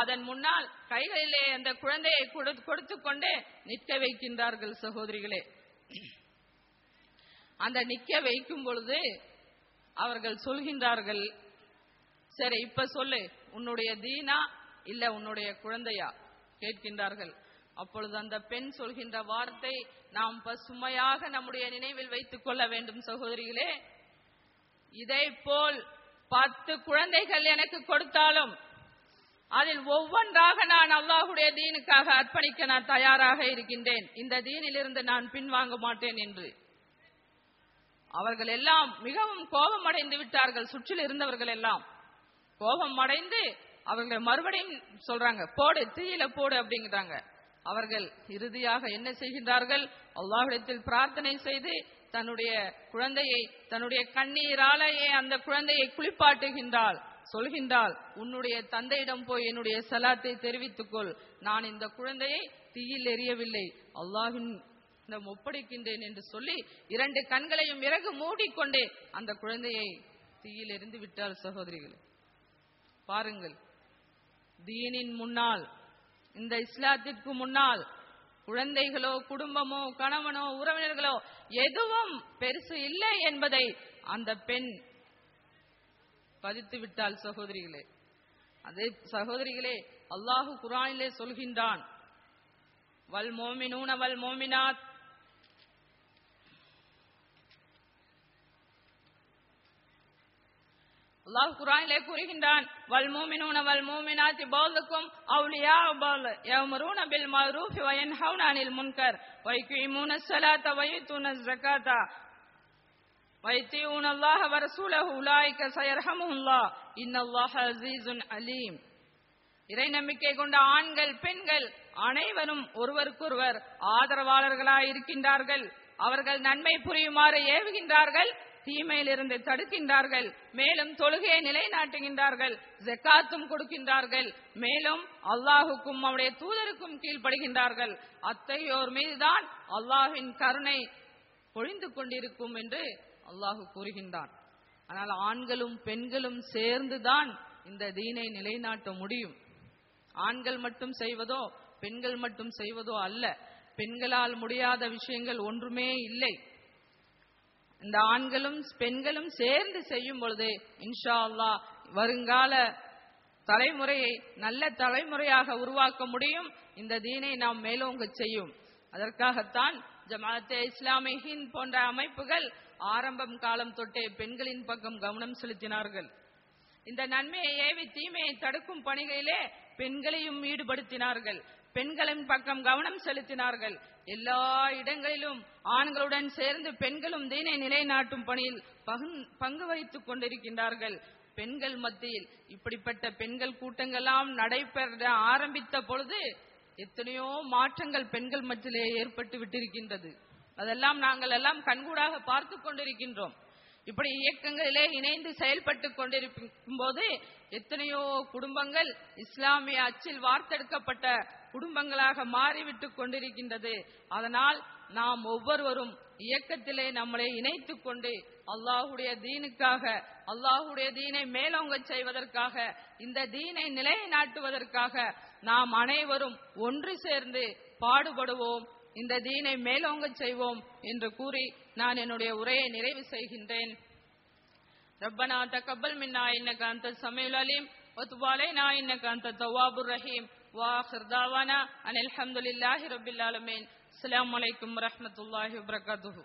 அதன் முன்னால் கைகளிலே அந்த குழந்தையை கொடுத்து கொண்டே நிற்க வைக்கின்றார்கள் சகோதரிகளே. அந்த நிக்க வைக்கும் பொழுது அவர்கள் சொல்கின்றார்கள் சரி இப்ப சொல்லு உன்னுடைய தீனா இல்ல உன்னுடைய குழந்தையா? கேட்கின்றார்கள். அப்பொழுது அந்த பெண் சொல்கின்ற வார்த்தை நாம் பசுமையாக நம்முடைய நினைவில் வைத்துக் கொள்ள வேண்டும் சகோதரிகளே. இதை போல் பத்து குழந்தைகள் எனக்கு கொடுத்தாலும் அதில் ஒவ்வொன்றாக நான் அல்லாஹுடைய தீனுக்காக அர்ப்பணிக்க நான் தயாராக இருக்கின்றேன். இந்த தீனிலிருந்து நான் பின்வாங்க மாட்டேன் என்று. அவர்கள் எல்லாம் மிகவும் கோபம் அடைந்து விட்டார்கள் சுற்றில் இருந்தவர்கள் எல்லாம். கோபம் அடைந்து அவர்கள் மறுபடியும் சொல்றாங்க போடு தீயில போடு அப்படிங்கிறாங்க. அவர்கள் இறுதியாக என்ன செய்கின்றார்கள்? அல்லாஹிடத்தில் பிரார்த்தனை செய்து தன்னுடைய குழந்தையை தன்னுடைய கண்ணீராலேயே அந்த குழந்தையை குளிப்பாட்டுகின்றாள். சொல்கின்றாள் உன்னுடைய தந்தையிடம் போய் என்னுடைய சலாத்தை தெரிவித்துக்கொள். நான் இந்த குழந்தையை தீயில் எரியவில்லை அல்லாஹின் ஒப்படைக்கின்றேன் என்று சொல்லி இரண்டு கண்களையும் இறகு மூடிக்கொண்டே அந்த குழந்தையை தீயில் எரிந்து விட்டார் சகோதரிகள். பாருங்கள் தீனின் முன்னால் இந்த இஸ்லாத்திற்கு முன்னால் குழந்தைகளோ குடும்பமோ கணவனோ உறவினர்களோ எதுவும் பெருசு இல்லை என்பதை அந்த பெண் பதித்து விட்டால் சகோதரிகளே. அதே சகோதரிகளே அல்லாஹு குரானிலே சொல்கின்றான் வல் மோமினூன வல் மோமினாத். அல்லாஹ் குரானிலே கூறுகின்றான் வல் மோமினூன வல் மோமினாத் பௌலுக்கும் அவுலியா பௌல் யவ்மரூன பில் மஅரூஃபி வ அனில் முன்கர் வ யுகீமூன ஸலாத்த வ யுத்தூன ஸகாத்த வ யத்தீஊன அல்லாஹ வ ரசூலஹு உலாயிக சயர்ஹமுல்லாஹ் இன்னல்லாஹ அலீம் இறை நம்பிக்கை கொண்ட ஆண்கள் பெண்கள் அனைவரும் ஒருவருக்கொருவர் ஆதரவாளர்களாய் இருக்கின்றார்கள். அவர்கள் நன்மை புரியுமாறு ஏவுகின்றார்கள். தீமையிலிருந்து தடுக்கின்றார்கள். மேலும் தொழுகையை நிலைநாட்டுகின்றார்கள். ஜெக்காத்தும் கொடுக்கின்றார்கள். மேலும் அல்லாஹுக்கும் அவருடைய தூதருக்கும் கீழ்ப்படுகின்றார்கள். அத்தகையோர் மீதுதான் அல்லாஹின் கருணை பொழிந்து கொண்டிருக்கும் என்று அல்லாஹு கூறுகின்றான். ஆனால் ஆண்களும் பெண்களும் சேர்ந்துதான் இந்த தீனை நிலைநாட்ட முடியும். ஆண்கள் மட்டும் செய்வதோ பெண்கள் மட்டும் செய்வதோ அல்ல. பெண்களால் முடியாத விஷயங்கள் ஒன்றுமே இல்லை. இந்த ஆண்களும் பெண்களும் சேர்ந்து செய்யும் பொழுது இன்ஷா அல்லா வருங்கால தலைமுறையை நல்ல தலைமுறையாக உருவாக்க முடியும். இந்த தீனை நாம் மேலோங்க செய்யும். அதற்காகத்தான் ஜமாத்தே இஸ்லாமி ஹிந்த் போன்ற அமைப்புகள் ஆரம்பம் காலம் தொட்டே பெண்களின் பக்கம் கவனம் செலுத்தினார்கள். இந்த நன்மையை ஏவி தீமையை தடுக்கும் பணிகளிலே பெண்களையும் ஈடுபடுத்தினார்கள். பெண்களின் பக்கம் கவனம் செலுத்தினார்கள். எல்லா இடங்களிலும் ஆண்களுடன் சேர்ந்து பெண்களும் தீனை நிலைநாட்டும் பணியில் பங்கு வகித்துக் கொண்டிருக்கின்றார்கள். பெண்கள் மத்தியில் இப்படிப்பட்ட பெண்கள் கூட்டங்கள்லாம் நடைபெற ஆரம்பித்த பொழுது எத்தனையோ மாற்றங்கள் பெண்கள் மத்தியிலே ஏற்பட்டு விட்டிருக்கின்றது. அதெல்லாம் நாங்கள் எல்லாம் கண்கூடாக பார்த்து கொண்டிருக்கின்றோம். இப்படி இயக்கங்களிலே இணைந்து செயல்பட்டு கொண்டிருக்கும் போது எத்தனையோ குடும்பங்கள் இஸ்லாமிய அச்சில் வார்த்தெடுக்கப்பட்ட குடும்பங்களாக மாறிவிட்டு கொண்டிருக்கின்றது. அதனால் நாம் ஒவ்வொருவரும் இயக்கத்திலே நம்மளை இணைத்துக் கொண்டு அல்லாஹுடைய தீனுக்காக அல்லாஹுடைய தீனை மேலோங்க செய்வதற்காக இந்த தீனை நிலைநாட்டுவதற்காக நாம் அனைவரும் ஒன்று சேர்ந்து பாடுபடுவோம். இந்த தீனை மேலோங்க செய்வோம் என்று கூறி நான் என்னுடைய உரையை நிறைவு செய்கின்றேன் ربنا تقبل منا انك انت السميع العليم وتب علينا انك انت التواب الرحيم واخر دعوانا ان الحمد لله رب العالمين السلام عليكم ورحمه الله وبركاته